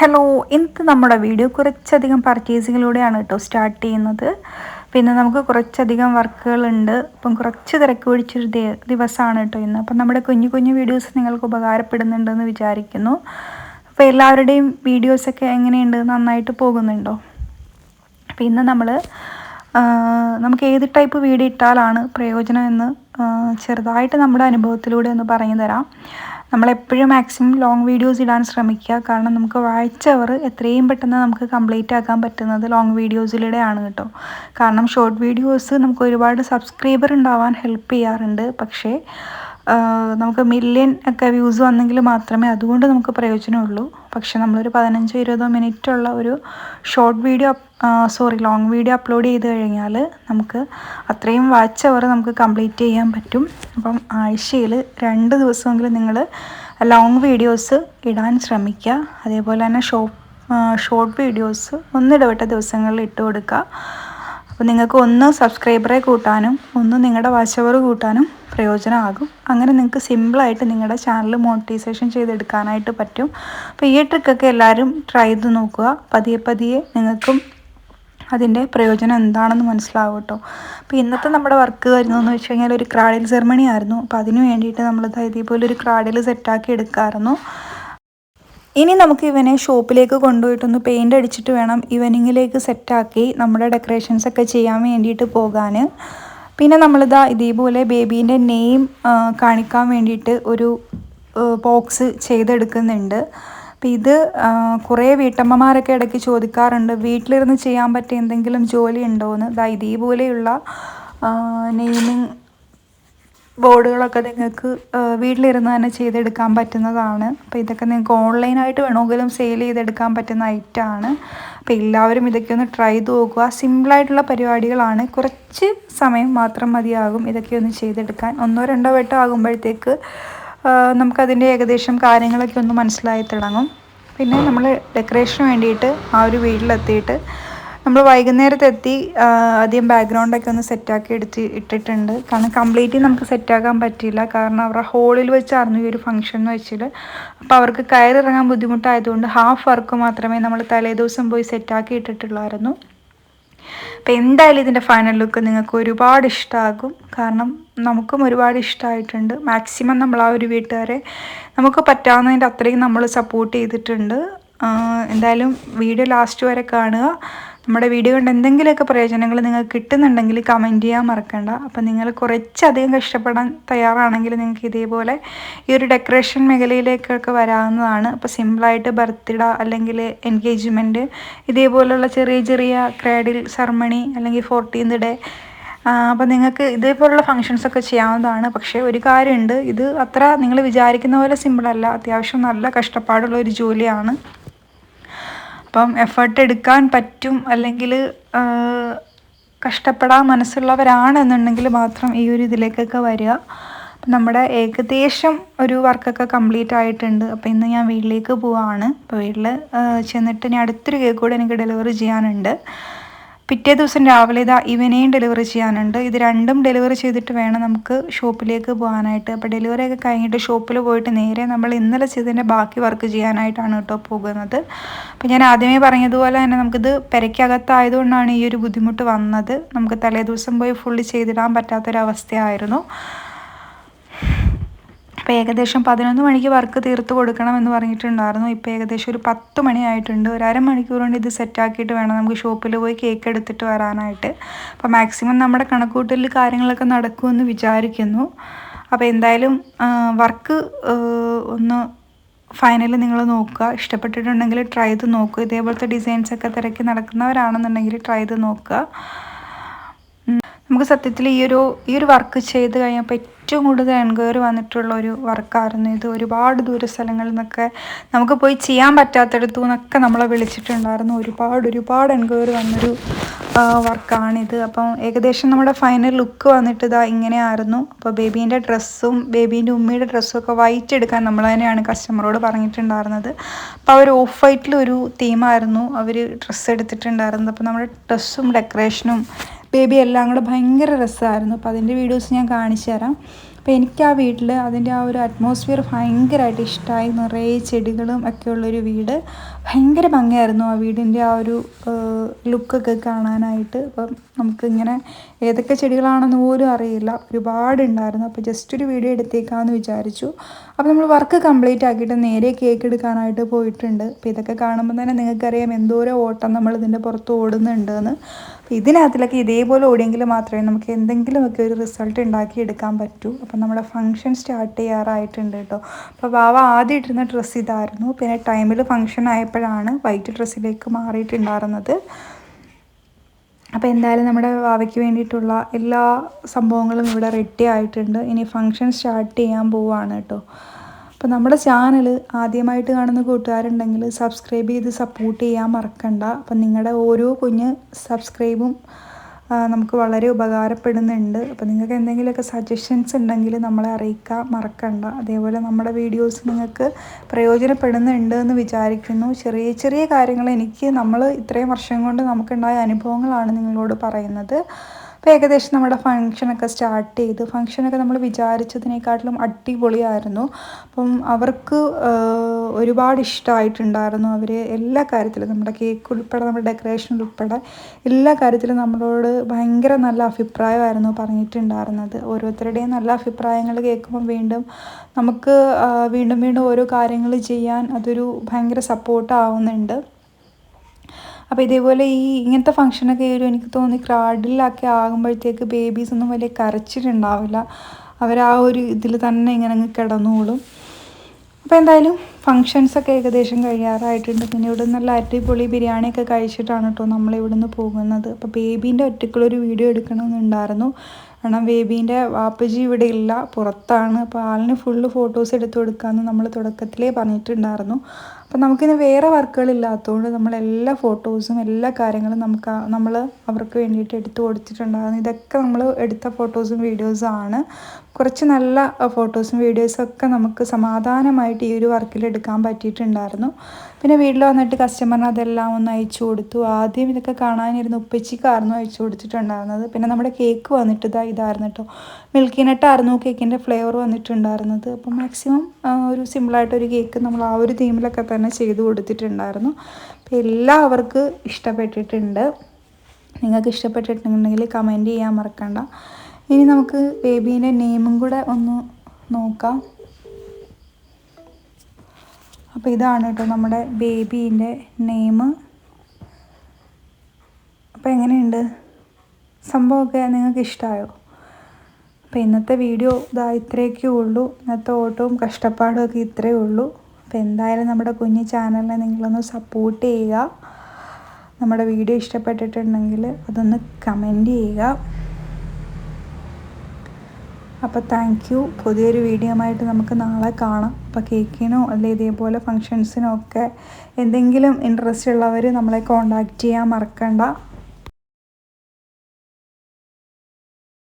Hello ഇന്നത്തെ നമ്മുടെ video കുറച്ചധികം പർച്ചേസിങ്ങിലൂടെയാണ് കേട്ടോ സ്റ്റാർട്ട് ചെയ്യുന്നത്. പിന്നെ നമുക്ക് കുറച്ചധികം വർക്കുകളുണ്ട്. അപ്പം കുറച്ച് തിരക്ക് പിടിച്ചൊരു ദിവസമാണ് കേട്ടോ ഇന്ന്. അപ്പം നമ്മുടെ കുഞ്ഞു കുഞ്ഞു വീഡിയോസ് നിങ്ങൾക്ക് ഉപകാരപ്പെടുന്നുണ്ടെന്ന് വിചാരിക്കുന്നു. അപ്പോൾ എല്ലാവരുടെയും വീഡിയോസൊക്കെ എങ്ങനെയുണ്ട്? നന്നായിട്ട് പോകുന്നുണ്ടോ? അപ്പം ഇന്ന് നമ്മൾ നമുക്ക് ഏത് ടൈപ്പ് വീഡിയോ ഇട്ടാലാണ് പ്രയോജനം എന്ന് ചെറുതായിട്ട് നമ്മുടെ അനുഭവത്തിലൂടെ ഒന്ന് പറഞ്ഞു തരാം. നമ്മളെപ്പോഴും മാക്സിമം ലോങ് വീഡിയോസ് ഇടാൻ ശ്രമിക്കുക. കാരണം നമുക്ക് വായിച്ച അവർ എത്രയും പെട്ടെന്ന് നമുക്ക് കംപ്ലീറ്റ് ആക്കാൻ പറ്റുന്നത് ലോങ് വീഡിയോസിലൂടെയാണ് കേട്ടോ. കാരണം ഷോർട്ട് വീഡിയോസ് നമുക്ക് ഒരുപാട് സബ്സ്ക്രൈബർ ഉണ്ടാവാൻ ഹെൽപ്പ് ചെയ്യാറുണ്ട്. പക്ഷേ നമുക്ക് മില്യൺ ഒക്കെ വ്യൂസ് വന്നെങ്കിൽ മാത്രമേ അതുകൊണ്ട് നമുക്ക് പ്രയോജനമുള്ളൂ. പക്ഷെ നമ്മളൊരു പതിനഞ്ചോ ഇരുപതോ മിനിറ്റുള്ള ഒരു short video sorry long video upload ചെയ്ത് കഴിഞ്ഞാൽ നമുക്ക് അത്രയും വാച്ച് അവർ നമുക്ക് കംപ്ലീറ്റ് ചെയ്യാൻ പറ്റും. അപ്പം ആഴ്ചയിൽ രണ്ട് ദിവസമെങ്കിലും നിങ്ങൾ ലോങ് വീഡിയോസ് ഇടാൻ ശ്രമിക്കുക. അതേപോലെ തന്നെ ഷോർട്ട് വീഡിയോസ് ഒന്നിടവിട്ട ദിവസങ്ങളിൽ ഇട്ട് കൊടുക്കുക അപ്പോൾ നിങ്ങൾക്ക് ഒന്ന് സബ്സ്ക്രൈബറെ കൂട്ടാനും ഒന്ന് നിങ്ങളുടെ വാച്ചവർ കൂട്ടാനും പ്രയോജനമാകും. അങ്ങനെ നിങ്ങൾക്ക് സിമ്പിളായിട്ട് നിങ്ങളുടെ ചാനൽ മോണിറ്റൈസേഷൻ ചെയ്തെടുക്കാനായിട്ട് പറ്റും. അപ്പോൾ ഈ ട്രിക്കൊക്കെ എല്ലാവരും ട്രൈ ചെയ്ത് നോക്കുക. പതിയെ പതിയെ നിങ്ങൾക്കും അതിന്റെ പ്രയോജനം എന്താണെന്ന് മനസ്സിലാവും കേട്ടോ. അപ്പോൾ ഇന്നത്തെ നമ്മുടെ വർക്ക് വരുന്നതെന്ന് വെച്ച് കഴിഞ്ഞാൽ ഒരു ക്രാഡിൽ സെറമണി ആയിരുന്നു. അപ്പോൾ അതിന് വേണ്ടിയിട്ട് നമ്മൾ ഇതേപോലെ ഒരു ക്രാഡിൽ സെറ്റാക്കി എടുക്കാമായിരുന്നു ഇനി നമുക്ക് ഇവനെ ഷോപ്പിലേക്ക് കൊണ്ടുപോയിട്ടൊന്ന് പെയിന്റ് അടിച്ചിട്ട് വേണം ഇവനിങ്ങിലേക്ക് സെറ്റാക്കി നമ്മുടെ ഡെക്കറേഷൻസ് ഒക്കെ ചെയ്യാൻ വേണ്ടിയിട്ട് പോകാൻ. പിന്നെ നമ്മളിതാ ഇതേപോലെ ബേബീന്റെ നെയിം കാണിക്കാൻ വേണ്ടിയിട്ട് ഒരു ബോക്സ് ചെയ്തെടുക്കുന്നുണ്ട്. അപ്പം ഇത് കുറേ വീട്ടമ്മമാരൊക്കെ ഇടയ്ക്ക് ചോദിക്കാറുണ്ട് വീട്ടിലിരുന്ന് ചെയ്യാൻ പറ്റിയ എന്തെങ്കിലും ജോലി ഉണ്ടോ എന്ന് ദാ ഇതേപോലെയുള്ള നെയിമിങ് ബോർഡുകളൊക്കെ നിങ്ങൾക്ക് വീട്ടിലിരുന്ന് തന്നെ ചെയ്തെടുക്കാൻ പറ്റുന്നതാണ്. അപ്പോൾ ഇതൊക്കെ നിങ്ങൾക്ക് ഓൺലൈനായിട്ട് വേണമെങ്കിലും സെയിൽ ചെയ്തെടുക്കാൻ പറ്റുന്ന ഐറ്റമാണ്. അപ്പോൾ എല്ലാവരും ഇതൊക്കെ ഒന്ന് ട്രൈ ചെയ്ത് നോക്കുക. സിമ്പിളായിട്ടുള്ള പരിപാടികളാണ്. കുറച്ച് സമയം മാത്രം മതിയാകും ഇതൊക്കെ ഒന്ന് ചെയ്തെടുക്കാൻ. ഒന്നോ രണ്ടോ വട്ടം ആകുമ്പോഴത്തേക്ക് നമുക്കതിന്റെ ഏകദേശം കാര്യങ്ങളൊക്കെ ഒന്ന് മനസ്സിലായി തുടങ്ങും. പിന്നെ നമ്മൾ ഡെക്കറേഷന് വേണ്ടിയിട്ട് ആ ഒരു വീട്ടിലെത്തിയിട്ട് നമ്മൾ വൈകുന്നേരത്തെ എത്തി ആദ്യം ബാക്ക്ഗ്രൗണ്ടൊക്കെ ഒന്ന് സെറ്റാക്കി എടുത്ത് ഇട്ടിട്ടുണ്ട്. കാരണം കംപ്ലീറ്റ്ലി നമുക്ക് സെറ്റാക്കാൻ പറ്റിയില്ല. കാരണം അവരുടെ ഹോളിൽ വെച്ചായിരുന്നു ഈ ഒരു ഫംഗ്ഷൻ എന്ന് വെച്ചാൽ അപ്പോൾ അവർക്ക് കയറിറങ്ങാൻ ബുദ്ധിമുട്ടായതുകൊണ്ട് ഹാഫ് വർക്ക് മാത്രമേ നമ്മൾ തലേ ദിവസം പോയി സെറ്റാക്കി ഇട്ടിട്ടുള്ളായിരുന്നു. അപ്പോൾ എന്തായാലും ഇതിന്റെ ഫൈനൽ ലുക്ക് നിങ്ങൾക്ക് ഒരുപാട് ഇഷ്ടമാകും കാരണം നമുക്കും ഒരുപാട് ഇഷ്ടമായിട്ടുണ്ട് മാക്സിമം നമ്മൾ ആ ഒരു വീട്ടുകാരെ നമുക്ക് പറ്റാവുന്നതിന്റെ അത്രയും നമ്മൾ സപ്പോർട്ട് ചെയ്തിട്ടുണ്ട്. എന്തായാലും വീഡിയോ ലാസ്റ്റ് വരെ കാണുക. നമ്മുടെ വീഡിയോ കൊണ്ട് എന്തെങ്കിലുമൊക്കെ പ്രയോജനങ്ങൾ നിങ്ങൾക്ക് കിട്ടുന്നുണ്ടെങ്കിൽ കമന്റ് ചെയ്യാൻ മറക്കണ്ട. അപ്പം നിങ്ങൾ കുറച്ചധികം കഷ്ടപ്പെടാൻ തയ്യാറാണെങ്കിൽ നിങ്ങൾക്ക് ഇതേപോലെ ഈ ഒരു ഡെക്കറേഷൻ മേഖലയിലേക്കൊക്കെ വരാവുന്നതാണ്. അപ്പോൾ സിമ്പിളായിട്ട് ബർത്ത്ഡേ അല്ലെങ്കിൽ എൻഗേജ്മെന്റ് ഇതേപോലുള്ള ചെറിയ ചെറിയ ക്രാഡിൽ സെർമണി അല്ലെങ്കിൽ ഫോർട്ടീൻത് ഡേ അപ്പോൾ നിങ്ങൾക്ക് ഇതേപോലുള്ള ഫങ്ഷൻസൊക്കെ ചെയ്യാവുന്നതാണ്. പക്ഷേ ഒരു കാര്യമുണ്ട് ഇത് അത്ര നിങ്ങൾ വിചാരിക്കുന്ന പോലെ സിമ്പിളല്ല അത്യാവശ്യം നല്ല കഷ്ടപ്പാടുള്ള ഒരു ജോലിയാണ്. അപ്പം എഫേർട്ട് എടുക്കാൻ പറ്റും അല്ലെങ്കിൽ കഷ്ടപ്പെടാൻ മനസ്സുള്ളവരാണെന്നുണ്ടെങ്കിൽ മാത്രം ഈ ഒരു ഇതിലേക്കൊക്കെ വരിക. നമ്മുടെ ഏകദേശം ഒരു വർക്കൊക്കെ കംപ്ലീറ്റ് ആയിട്ടുണ്ട്. അപ്പോൾ ഇന്ന് ഞാൻ വീട്ടിലേക്ക് പോവാണ്. അപ്പോൾ വീട്ടിൽ ചെന്നിട്ട് ഇനി അടുത്തൊരു കേക്ക് കൂടെ എനിക്ക് ഡെലിവറി ചെയ്യാനുണ്ട്. പിറ്റേ ദിവസം രാവിലെ ഇതാ ഇവനെയും ഡെലിവറി ചെയ്യാനുണ്ട്. ഇത് രണ്ടും ഡെലിവറി ചെയ്തിട്ട് വേണം നമുക്ക് ഷോപ്പിലേക്ക് പോകാനായിട്ട്. അപ്പോൾ ഡെലിവറി ഒക്കെ കഴിഞ്ഞിട്ട് ഷോപ്പിൽ പോയിട്ട് നേരെ നമ്മൾ ഇന്നലെ ചെയ്തതിന്റെ ബാക്കി വർക്ക് ചെയ്യാനായിട്ടാണ് കേട്ടോ പോകുന്നത്. അപ്പോൾ ഞാൻ ആദ്യമേ പറഞ്ഞതുപോലെ തന്നെ നമുക്കിത് പെരയ്ക്കകത്തായതുകൊണ്ടാണ് ഈ ഒരു ബുദ്ധിമുട്ട് വന്നത്. നമുക്ക് തലേ ദിവസം പോയി ഫുള്ളി ചെയ്തിടാൻ പറ്റാത്തൊരവസ്ഥയായിരുന്നു. അപ്പോൾ ഏകദേശം പതിനൊന്ന് മണിക്ക് വർക്ക് തീർത്ത് കൊടുക്കണം എന്ന് പറഞ്ഞിട്ടുണ്ടായിരുന്നു. ഇപ്പോൾ ഏകദേശം ഒരു പത്ത് മണിയായിട്ടുണ്ട് ഒരു അരമണിക്കൂർ കൊണ്ട് ഇത് സെറ്റാക്കിയിട്ട് വേണം നമുക്ക് ഷോപ്പിൽ പോയി കേക്ക് എടുത്തിട്ട് വരാനായിട്ട്. അപ്പോൾ മാക്സിമം നമ്മുടെ കണക്കൂട്ടലിൽ കാര്യങ്ങളൊക്കെ നടക്കുമെന്ന് വിചാരിക്കുന്നു. അപ്പോൾ എന്തായാലും വർക്ക് ഒന്ന് ഫൈനലി നിങ്ങൾ നോക്കുക. ഇഷ്ടപ്പെട്ടിട്ടുണ്ടെങ്കിൽ ട്രൈ ചെയ്ത് നോക്കുക. ഇതേപോലത്തെ ഡിസൈൻസ് ഒക്കെ തിരക്കി നടക്കുന്നവരാണെന്നുണ്ടെങ്കിൽ ട്രൈ ചെയ്ത് നോക്കുക. നമുക്ക് സത്യത്തിൽ ഈ ഒരു ഈ ഒരു വർക്ക് ചെയ്ത് കഴിഞ്ഞപ്പോൾ ഏറ്റവും കൂടുതൽ എൻക്വയറി വന്നിട്ടുള്ള ഒരു വർക്കായിരുന്നു ഇത്. ഒരുപാട് ദൂര സ്ഥലങ്ങളിൽ നിന്നൊക്കെ നമുക്ക് പോയി ചെയ്യാൻ പറ്റാത്തടത്തു നിന്നൊക്കെ നമ്മളെ വിളിച്ചിട്ടുണ്ടായിരുന്നു. ഒരുപാട് ഒരുപാട് എൻക്വയറി വന്നൊരു വർക്കാണിത് അപ്പം ഏകദേശം നമ്മുടെ ഫൈനൽ ലുക്ക് വന്നിട്ട് ഇതാ ഇങ്ങനെയായിരുന്നു. അപ്പോൾ ബേബീന്റെ ഡ്രസ്സും ബേബീന്റെ ഉമ്മയുടെ ഡ്രസ്സും ഒക്കെ വൈറ്റ് എടുക്കാൻ നമ്മൾ തന്നെയാണ് കസ്റ്റമറോട് പറഞ്ഞിട്ടുണ്ടായിരുന്നത്. അപ്പോൾ അവർ ഓഫ് വൈറ്റിലൊരു തീമായിരുന്നു അവർ ഡ്രസ്സ് എടുത്തിട്ടുണ്ടായിരുന്നത്. അപ്പോൾ നമ്മുടെ ഡ്രസ്സും ഡെക്കറേഷനും ബേബി എല്ലാം കൂടെ ഭയങ്കര രസമായിരുന്നു. അപ്പോൾ അതിന്റെ വീഡിയോസ് ഞാൻ കാണിച്ചു തരാം അപ്പോൾ എനിക്ക് ആ വീട്ടിൽ അതിന്റെ ആ ഒരു അറ്റ്മോസ്ഫിയർ ഭയങ്കരമായിട്ട് ഇഷ്ടമായി. നിറയെ ചെടികളും ഒക്കെ ഉള്ളൊരു വീട്. ഭയങ്കര ഭംഗിയായിരുന്നു ആ വീടിന്റെ ആ ഒരു ലുക്കൊക്കെ കാണാനായിട്ട്. അപ്പം നമുക്കിങ്ങനെ ഏതൊക്കെ ചെടികളാണെന്ന് പോലും അറിയില്ല. ഒരുപാടുണ്ടായിരുന്നു. അപ്പോൾ ജസ്റ്റ് ഒരു വീഡിയോ എടുത്തേക്കാമെന്ന് വിചാരിച്ചു. അപ്പോൾ നമ്മൾ വർക്ക് കംപ്ലീറ്റ് ആക്കിയിട്ട് നേരെ കേക്ക് എടുക്കാനായിട്ട് പോയിട്ടുണ്ട്. അപ്പോൾ ഇതൊക്കെ കാണുമ്പോൾ തന്നെ നിങ്ങൾക്കറിയാം എന്തോരം ഓട്ടം നമ്മൾ ഇതിന്റെ പുറത്ത് ഓടുന്നുണ്ടെന്ന്. അപ്പോൾ ഇതിനകത്തിലൊക്കെ ഇതേപോലെ ഓടിയെങ്കിൽ മാത്രമേ നമുക്ക് എന്തെങ്കിലുമൊക്കെ ഒരു റിസൾട്ട് ഉണ്ടാക്കി എടുക്കാൻ പറ്റൂ. അപ്പം നമ്മുടെ ഫംഗ്ഷൻ സ്റ്റാർട്ട് ചെയ്യാറായിട്ടുണ്ട് കേട്ടോ അപ്പോൾ വാവ ആദ്യം ഇട്ടിരുന്ന ഡ്രസ്സ് ഇതായിരുന്നു. പിന്നെ ടൈമിൽ ഫംഗ്ഷൻ ആയപ്പോഴാണ് വൈറ്റ് ഡ്രസ്സിലേക്ക് മാറിയിട്ടുണ്ടായിരുന്നത്. അപ്പോൾ എന്തായാലും നമ്മുടെ വാവയ്ക്ക് വേണ്ടിയിട്ടുള്ള എല്ലാ സംഭവങ്ങളും ഇവിടെ റെഡി ആയിട്ടുണ്ട്. ഇനി ഫംഗ്ഷൻ സ്റ്റാർട്ട് ചെയ്യാൻ പോവുകയാണ് കേട്ടോ അപ്പോൾ നമ്മുടെ ചാനൽ ആദ്യമായിട്ട് കാണുന്ന കൂട്ടുകാരുണ്ടെങ്കിൽ സബ്സ്ക്രൈബ് ചെയ്ത് സപ്പോർട്ട് ചെയ്യാൻ മറക്കണ്ട. അപ്പം നിങ്ങളുടെ ഓരോ കുഞ്ഞ് സബ്സ്ക്രൈബും നമുക്ക് വളരെ ഉപകാരപ്പെടുന്നുണ്ട്. അപ്പോൾ നിങ്ങൾക്ക് എന്തെങ്കിലുമൊക്കെ സജഷൻസ് ഉണ്ടെങ്കിൽ നമ്മളെ അറിയിക്കാൻ മറക്കണ്ട. അതേപോലെ നമ്മുടെ വീഡിയോസ് നിങ്ങൾക്ക് പ്രയോജനപ്പെടുന്നുണ്ട് എന്ന് വിചാരിക്കുന്നു. ചെറിയ ചെറിയ കാര്യങ്ങൾ എനിക്ക് നമ്മൾ ഇത്രയും വർഷം കൊണ്ട് നമുക്കുണ്ടായ അനുഭവങ്ങളാണ് നിങ്ങളോട് പറയുന്നത്. അപ്പോൾ ഏകദേശം നമ്മുടെ ഫങ്ഷനൊക്കെ സ്റ്റാർട്ട് ചെയ്ത് ഫങ്ഷനൊക്കെ നമ്മൾ വിചാരിച്ചതിനേക്കാട്ടിലും അടിപൊളിയായിരുന്നു. അപ്പം അവർക്ക് ഒരുപാട് ഇഷ്ടമായിട്ടുണ്ടായിരുന്നു അവർ എല്ലാ കാര്യത്തിലും. നമ്മുടെ കേക്ക് ഉൾപ്പെടെ നമ്മുടെ ഡെക്കറേഷൻ ഉൾപ്പെടെ എല്ലാ കാര്യത്തിലും നമ്മളോട് ഭയങ്കര നല്ല അഭിപ്രായമായിരുന്നു പറഞ്ഞിട്ടുണ്ടായിരുന്നത്. ഓരോരുത്തരുടെയും നല്ല അഭിപ്രായങ്ങൾ കേൾക്കുമ്പോൾ വീണ്ടും നമുക്ക് വീണ്ടും വീണ്ടും ഓരോ കാര്യങ്ങൾ ചെയ്യാൻ അതൊരു ഭയങ്കര സപ്പോർട്ട് ആവുന്നുണ്ട്. അപ്പോൾ ഇതേപോലെ ഈ ഇങ്ങനത്തെ ഫംഗ്ഷനൊക്കെ ഒരു എനിക്ക് തോന്നി ക്രാഡിലൊക്കെ ആകുമ്പോഴത്തേക്ക് ബേബീസ് ഒന്നും വലിയ കരച്ചിട്ടുണ്ടാവില്ല അവർ ആ ഒരു ഇതിൽ തന്നെ ഇങ്ങനെ അങ്ങ് കിടന്നോളും. അപ്പോൾ എന്തായാലും ഫങ്ഷൻസൊക്കെ ഏകദേശം കഴിയാറായിട്ടുണ്ട്. പിന്നെ ഇവിടെ നല്ല അടിപൊളി ബിരിയാണിയൊക്കെ കഴിച്ചിട്ടാണ് കേട്ടോ നിന്ന് പോകുന്നത്. അപ്പോൾ ബേബീന്റെ ഒറ്റക്കുള്ളൊരു വീഡിയോ എടുക്കണമെന്നുണ്ടായിരുന്നു. കാരണം ബേബീന്റെ വാപ്പജി ഇവിടെ ഇല്ല പുറത്താണ്. അപ്പോൾ ആളിന് ഫുള്ള് ഫോട്ടോസ് എടുത്തു കൊടുക്കാമെന്ന് നമ്മൾ തുടക്കത്തിലേ പറഞ്ഞിട്ടുണ്ടായിരുന്നു. അപ്പം നമുക്കിന്ന് വേറെ വർക്കുകളില്ലാത്തതുകൊണ്ട് നമ്മൾ എല്ലാ ഫോട്ടോസും എല്ലാ കാര്യങ്ങളും നമുക്ക് നമ്മൾ അവർക്ക് വേണ്ടിയിട്ട് എടുത്തു കൊടുത്തിട്ടുണ്ടായിരുന്നു. ഇതൊക്കെ നമ്മൾ എടുത്ത ഫോട്ടോസും വീഡിയോസും ആണ്. കുറച്ച് നല്ല ഫോട്ടോസും വീഡിയോസും ഒക്കെ നമുക്ക് സമാധാനമായിട്ട് ഈ ഒരു വർക്കിൽ എടുക്കാൻ പറ്റിയിട്ടുണ്ടായിരുന്നു. പിന്നെ വീട്ടിൽ വന്നിട്ട് കസ്റ്റമറിന് അതെല്ലാം ഒന്ന് അയച്ചു കൊടുത്തു. ആദ്യം ഇതൊക്കെ കാണാനിരുന്ന ഉപ്പച്ചിക്കായിരുന്നു അയച്ചു കൊടുത്തിട്ടുണ്ടായിരുന്നത്. പിന്നെ നമ്മുടെ കേക്ക് വന്നിട്ട് ഇതാ ഇതായിരുന്നു കേട്ടോ. മിൽക്കി നട്ടായിരുന്നു കേക്കിന്റെ ഫ്ലേവർ വന്നിട്ടുണ്ടായിരുന്നത്. അപ്പോൾ മാക്സിമം ഒരു സിമ്പിളായിട്ടൊരു കേക്ക് നമ്മൾ ആ ഒരു തീമിലൊക്കെ തന്നെ ചെയ്ത് കൊടുത്തിട്ടുണ്ടായിരുന്നു. അപ്പോൾ എല്ലാവർക്കും ഇഷ്ടപ്പെട്ടിട്ടുണ്ട്. നിങ്ങൾക്ക് ഇഷ്ടപ്പെട്ടിട്ടുണ്ടെങ്കിൽ കമന്റ് ചെയ്യാൻ മറക്കണ്ട. ഇനി നമുക്ക് ബേബീന്റെ നെയിമും കൂടെ ഒന്ന് നോക്കാം. അപ്പോൾ ഇതാണ് കേട്ടോ നമ്മുടെ ബേബീന്റെ നെയിം. അപ്പോൾ എങ്ങനെയുണ്ട്? സംഭവമൊക്കെ നിങ്ങൾക്ക് ഇഷ്ടമായോ? അപ്പോൾ ഇന്നത്തെ വീഡിയോ ഇതാ ഇത്രയൊക്കെ ഉള്ളൂ. ഇന്നത്തെ ഓട്ടവും കഷ്ടപ്പാടും ഒക്കെ ഇത്രയേ ഉള്ളൂ. അപ്പോൾ എന്തായാലും നമ്മുടെ കുഞ്ഞു ചാനലിനെ നിങ്ങളൊന്ന് സപ്പോർട്ട് ചെയ്യുക. നമ്മുടെ വീഡിയോ ഇഷ്ടപ്പെട്ടിട്ടുണ്ടെങ്കിൽ അതൊന്ന് കമന്റ് ചെയ്യുക. അപ്പോൾ താങ്ക് യു പുതിയൊരു വീഡിയോ ആയിട്ട് നമുക്ക് നാളെ കാണാം. അപ്പോൾ കേക്കിനോ അല്ലെ ഇതേപോലെ ഫങ്ഷൻസിനോ ഒക്കെ എന്തെങ്കിലും ഇൻട്രസ്റ്റ് ഉള്ളവർ നമ്മളെ കോണ്ടാക്റ്റ് ചെയ്യാൻ മറക്കണ്ട.